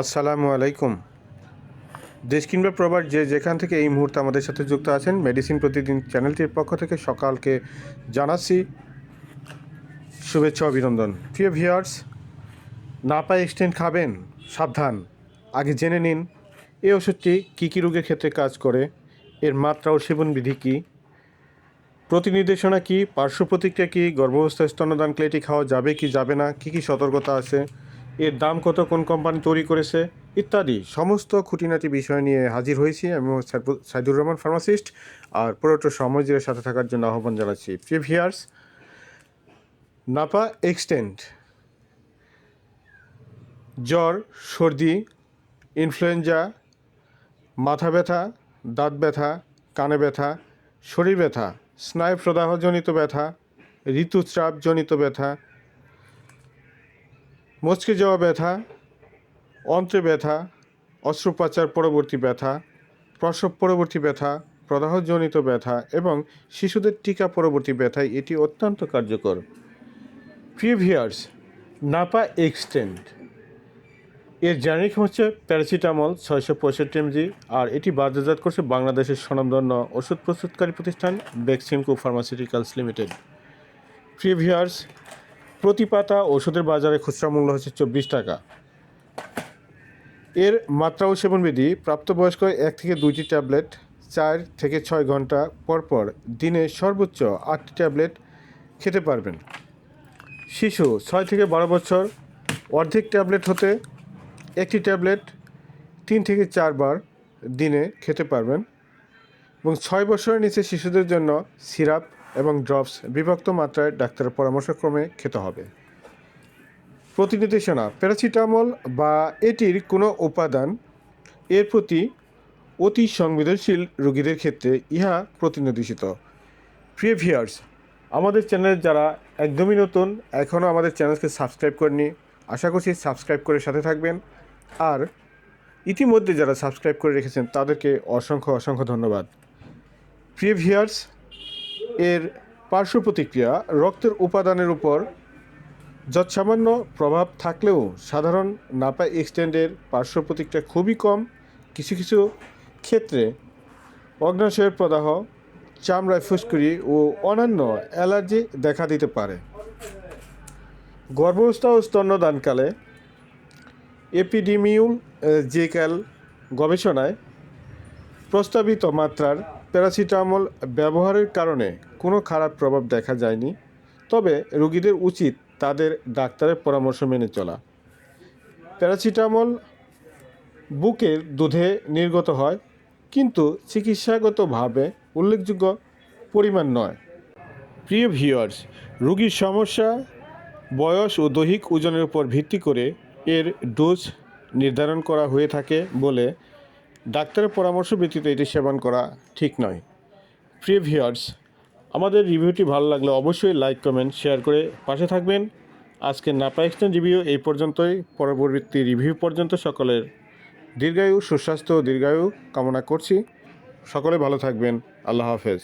আসসালামু আলাইকুম। দেশ কিংবা প্রবাস যে যেখান থেকে এই মুহূর্তে আমাদের সাথে যুক্ত আছেন মেডিসিন প্রতিদিন চ্যানেলটির পক্ষ থেকে সকালকে জানাচ্ছি শুভেচ্ছা, অভিনন্দন। প্রিয় ভিউয়ার্স না পায়ে এক্সটেন্ড খাবেন, সাবধান। আগে জেনে নিন এই ওষুধটি কী কী রোগের ক্ষেত্রে কাজ করে, এর মাত্রা ও সেবন বিধি কী, প্রতিনির্দেশনা কি, পার্শ্ব প্রতিক্রিয়া কি, গর্ভাবস্থায় স্তন্যদান ক্লেটি খাওয়া যাবে কি যাবে না, কি কি সতর্কতা আছে এর দাম কত, কোন কোম্পানি তৈরি করেছে, ইত্যাদি সমস্ত খুঁটিনাটি বিষয় নিয়ে হাজির হয়েছি আমি সাইদুর রহমান ফার্মাসিস্ট আর পুরোটো সমাজের সাথে থাকার জন্য আহ্বান জানাচ্ছি। প্রিভিয়ার্স নাপা এক্সটেন্ট, জ্বর, সর্দি, ইনফ্লুয়েঞ্জা, মাথা ব্যথা, দাঁত ব্যথা, কানে ব্যথা, শরীর ব্যথা স্নায়ু প্রদাহজনিত ব্যথা, ঋতুস্রাবজনিত ব্যথা মচকে যাওয়া ব্যথা, অন্ত্রে ব্যথা, অস্ত্রোপচার পরবর্তী ব্যথা, প্রসব পরবর্তী ব্যথা, প্রদাহজনিত ব্যথা এবং শিশুদের টিকা পরবর্তী ব্যথায় এটি অত্যন্ত কার্যকর। প্রিভিয়ার্স, নাপা এক্সটেন্ড এর জেনারিক হচ্ছে প্যারাসিটামল ছয়শো পঁয়ষট্টি এমজি, আর এটি বাজারজাত করছে বাংলাদেশের স্বনামধন্য ওষুধ প্রস্তুতকারী প্রতিষ্ঠান বেক্সিমকো ফার্মাসিউটিক্যালস লিমিটেড। প্রিভিয়ার্স প্রতি পাতা ওষুধের বাজারে খুচরা মূল্য হচ্ছে চব্বিশ টাকা। এর মাত্রা ও সেবনবিধি, প্রাপ্তবয়স্ক এক থেকে দুইটি ট্যাবলেট চার থেকে ছয় ঘণ্টা পর পর দিনে সর্বোচ্চ আটটি ট্যাবলেট খেতে পারবেন। শিশু ছয় থেকে বারো বছর, অর্ধেক ট্যাবলেট হতে একটি ট্যাবলেট তিন থেকে চারবার দিনে খেতে পারবেন এবং ছয় বছরের নিচে শিশুদের জন্য সিরাপ এবং ড্রপস বিভক্ত মাত্রায় ডাক্তারের পরামর্শক্রমে খেতে হবে। প্রতিনির্দেশনা প্যারাসিটামল বা এটির কোনো উপাদান এর প্রতি অতি সংবেদনশীল রোগীদের ক্ষেত্রে ইহা প্রতিনির্দেশিত। প্রিভিয়ার্স, আমাদের চ্যানেল যারা একদমই নতুন, এখনও আমাদের চ্যানেলকে সাবস্ক্রাইব করেনি আশা করছি সাবস্ক্রাইব করে সাথে থাকবেন। আর ইতিমধ্যে যারা সাবস্ক্রাইব করে রেখেছেন, তাদেরকে অসংখ্য অসংখ্য ধন্যবাদ। প্রিভিয়ার্স এর পার্শ্ব প্রতিক্রিয়া রক্তের উপাদানের উপর যৎসামান্য প্রভাব থাকলেও সাধারণ নাপা এক্সটেন্ডের পার্শ্ব প্রতিক্রিয়া খুবই কম। কিছু কিছু ক্ষেত্রে অগ্নাশয়ের প্রদাহ, চামড়ায় ফুসকুড়ি ও অন্যান্য অ্যালার্জি দেখা দিতে পারে। গর্ভাবস্থা ও স্তন্যদানকালে এপিডিমিউল জেক্যাল গবেষণায় প্রস্তাবিত মাত্রার প্যারাসিটামল ব্যবহারের কারণে কোনো খারাপ প্রভাব দেখা যায়নি, তবে রোগীদের উচিত তাদের ডাক্তারের পরামর্শ মেনে চলা। প্যারাসিটামল বুকের দুধে নির্গত হয়, কিন্তু চিকিৎসাগতভাবে উল্লেখযোগ্য পরিমাণ নয়। প্রিয় ভিউয়ার্স, রোগীর সমস্যা, বয়স ও দৈহিক ওজনের উপর ভিত্তি করে এর ডোজ নির্ধারণ করা হয়ে থাকে বলে ডাক্তারের পরামর্শ ব্যতীত এটি সেবন করা ঠিক নয়। প্রিয় ভিউয়ার্স, আমাদের রিভিউটি ভালো লাগলে অবশ্যই লাইক, কমেন্ট, শেয়ার করে পাশে থাকবেন। আজকে নাপা এক্সটেন্ড রিভিউ এই পর্যন্তই। পরবর্তী রিভিউ পর্যন্ত সকলের দীর্ঘায়ু, সুস্বাস্থ্য ও দীর্ঘায়ু কামনা করছি। সকলে ভালো থাকবেন। আল্লাহ হাফেজ।